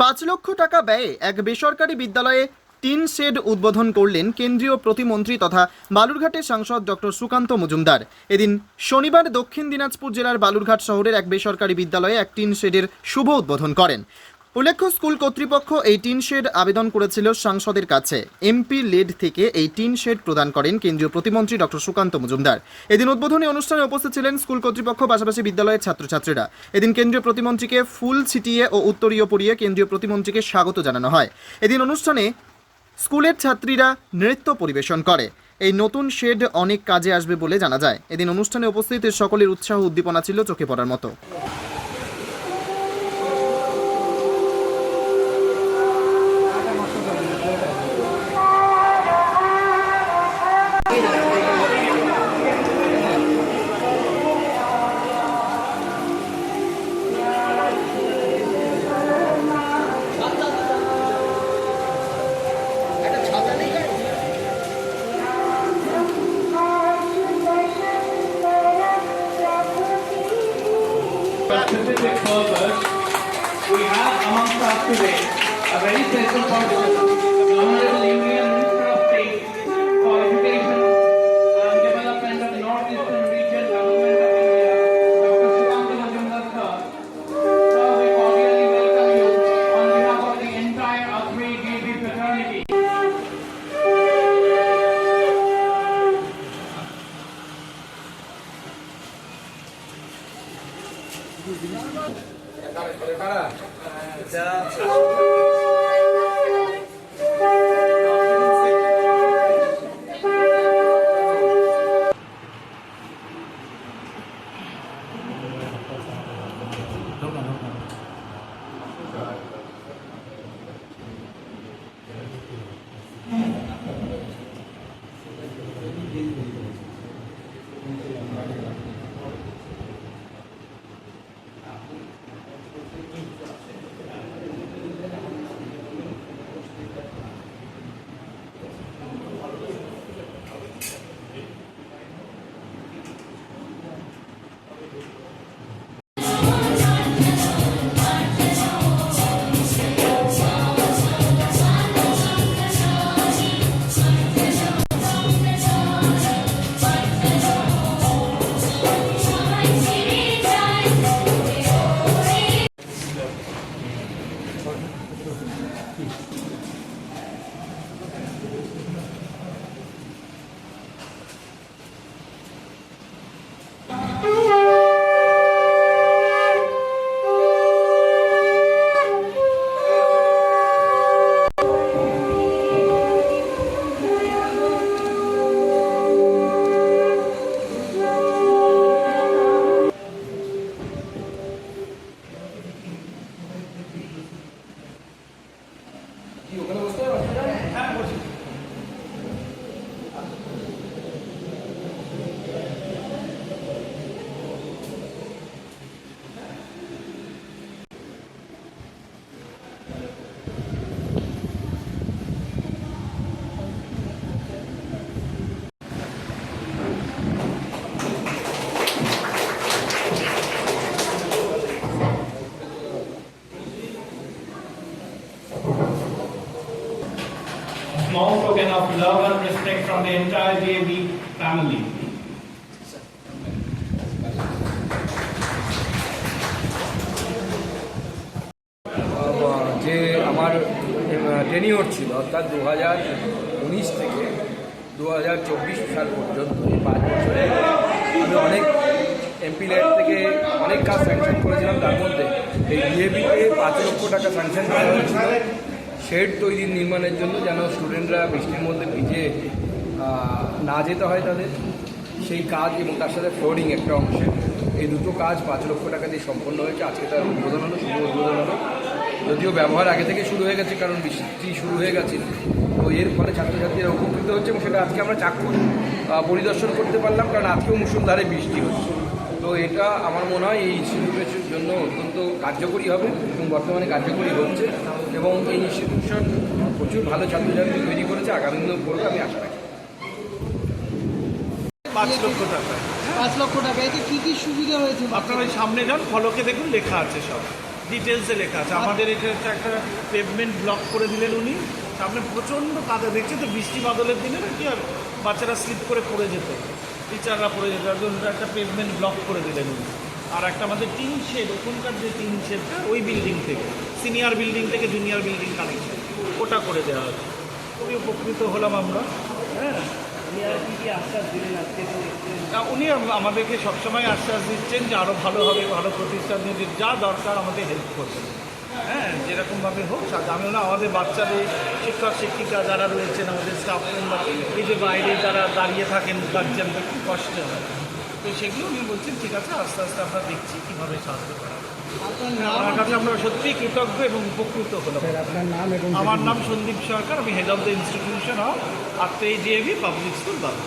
পাঁচ লক্ষ টাকা ব্যয়ে এক বেসরকারি বিদ্যালয়ে তিন শেড উদ্বোধন করলেন কেন্দ্রীয় প্রতিমন্ত্রী তথা বালুরঘাটের সাংসদ ডক্টর সুকান্ত মজুমদার। এদিন শনিবার দক্ষিণ দিনাজপুর জেলার বালুরঘাট শহরের এক বেসরকারি বিদ্যালয়ে এক টিন শেডের শুভ উদ্বোধন করেন। উল্লেখ্য, স্কুল কর্তৃপক্ষ এই টিন শেড আবেদন করেছিল সাংসদের কাছে। এমপি লেড থেকে এই টিন শেড প্রদান করেন কেন্দ্রীয় প্রতিমন্ত্রী ডক্টর সুকান্ত মজুমদার। এদিন উদ্বোধনী অনুষ্ঠানে উপস্থিত ছিলেন স্কুল কর্তৃপক্ষ, পাশাপাশি বিদ্যালয়ের ছাত্রছাত্রীরা। এদিন কেন্দ্রীয় প্রতিমন্ত্রীকে ফুল ছিটিয়ে ও উত্তরীয় পরিয়ে কেন্দ্রীয় প্রতিমন্ত্রীকে স্বাগত জানানো হয়। এদিন অনুষ্ঠানে স্কুলের ছাত্রীরা নৃত্য পরিবেশন করে। এই নতুন শেড অনেক কাজে আসবে বলে জানা যায়। এদিন অনুষ্ঠানে উপস্থিত সকলের উৎসাহ উদ্দীপনা ছিল চোখে পড়ার মতো। ックで、アメリカに行くと、パンクで。Love and respect from the entire JV family. যে আমার টেনিওর ছিল অর্থাৎ দু হাজার উনিশ থেকে দু হাজার চব্বিশ সাল পর্যন্ত, এই পাঁচ বছরে আমি অনেক এমপি ল্যাড থেকে অনেক কাজ স্যাংশন করেছিলাম তার মধ্যে এই ডিএবিতে পাঁচ লক্ষ টাকা স্যাংশন করা হয়েছিল শেড তৈরির নির্মাণের জন্য যেন স্টুডেন্টরা বৃষ্টির মধ্যে ভিজে না যেতে হয় তাদের, সেই কাজ এবং তার সাথে ফ্লোরিং একটা অংশে। এই দুটো কাজ পাঁচ লক্ষ টাকা দিয়ে সম্পন্ন হয়েছে। আজকে তার উদ্বোধন হলো, শুভ উদ্বোধন হলো। যদিও ব্যবহার আগে থেকে শুরু হয়ে গেছে, কারণ বৃষ্টি শুরু হয়ে গেছে। তো এর ফলে ছাত্রছাত্রীরা উপকৃত হচ্ছে এবং সেটা আজকে আমরা চাক্ষুষ পরিদর্শন করতে পারলাম, কারণ আজকেও মুসুলধারে বৃষ্টি হচ্ছে। তো এটা আমার মনে হয় এই ইনস্টিটিউটের জন্য অত্যন্ত কার্যকরী হবে এবং বর্তমানে কার্যকরী হচ্ছে। এবং এই ইনস্টিটিউশন প্রচুর ভালো ছাত্রছাত্রী তৈরি করেছে আগামী দিনেও করবে আমি আশা রাখি। পাঁচ লক্ষ টাকা। পাঁচ লক্ষ টাকা এতে কি কি সুবিধা হয়েছে? আপনারা ওই সামনে যান ফলকে দেখুন লেখা আছে সব। ডিটেলসে লেখা আছে। আমাদের এটা হচ্ছে একটা পেভমেন্ট ব্লক করে দিলেন উনি। সামনে প্রচণ্ড কাদা দেখছি তো বৃষ্টি বাদলের দিনে না কি আর বাচ্চারা স্লিপ করে পড়ে যেত। টিচাররা পড়ে যেত একজন একটা পেভমেন্ট ব্লক করে দিলেন উনি। আর একটা আমাদের টিন শেড ওখানকার যে টিন শেডটা ওই বিল্ডিং থেকে সিনিয়র বিল্ডিং থেকে জুনিয়র বিল্ডিং কানেকশন ওটা করে দেওয়া হচ্ছে খুবই উপকৃত হলাম আমরা। হ্যাঁ। উনি আমাদেরকে সবসময় আশ্বাস দিচ্ছেন যে আরও ভালো হবে, ভালো প্রতিষ্ঠান নিয়ে যে দরকার আমাদের হেল্প করবেন হ্যাঁ যেরকমভাবে হোক আমি না আমাদের বাচ্চাদের শিক্ষক, শিক্ষিকা যারা রয়েছেন, আমাদের স্টাফ মেম্বার এই যে বাইরে যারা দাঁড়িয়ে থাকেন গার্জিয়ানদের খুব কষ্ট হয়। তো সেগুলো উনি বলছেন ঠিক আছে আস্তে আস্তে আমরা দেখছি কীভাবে সাহায্য করা কাছে আমরা সত্যিই কৃতজ্ঞ এবং উপকৃত হলাম। আমার নাম সন্দীপ সরকার আমি head of the institution of আত্মে DAV public school Bangla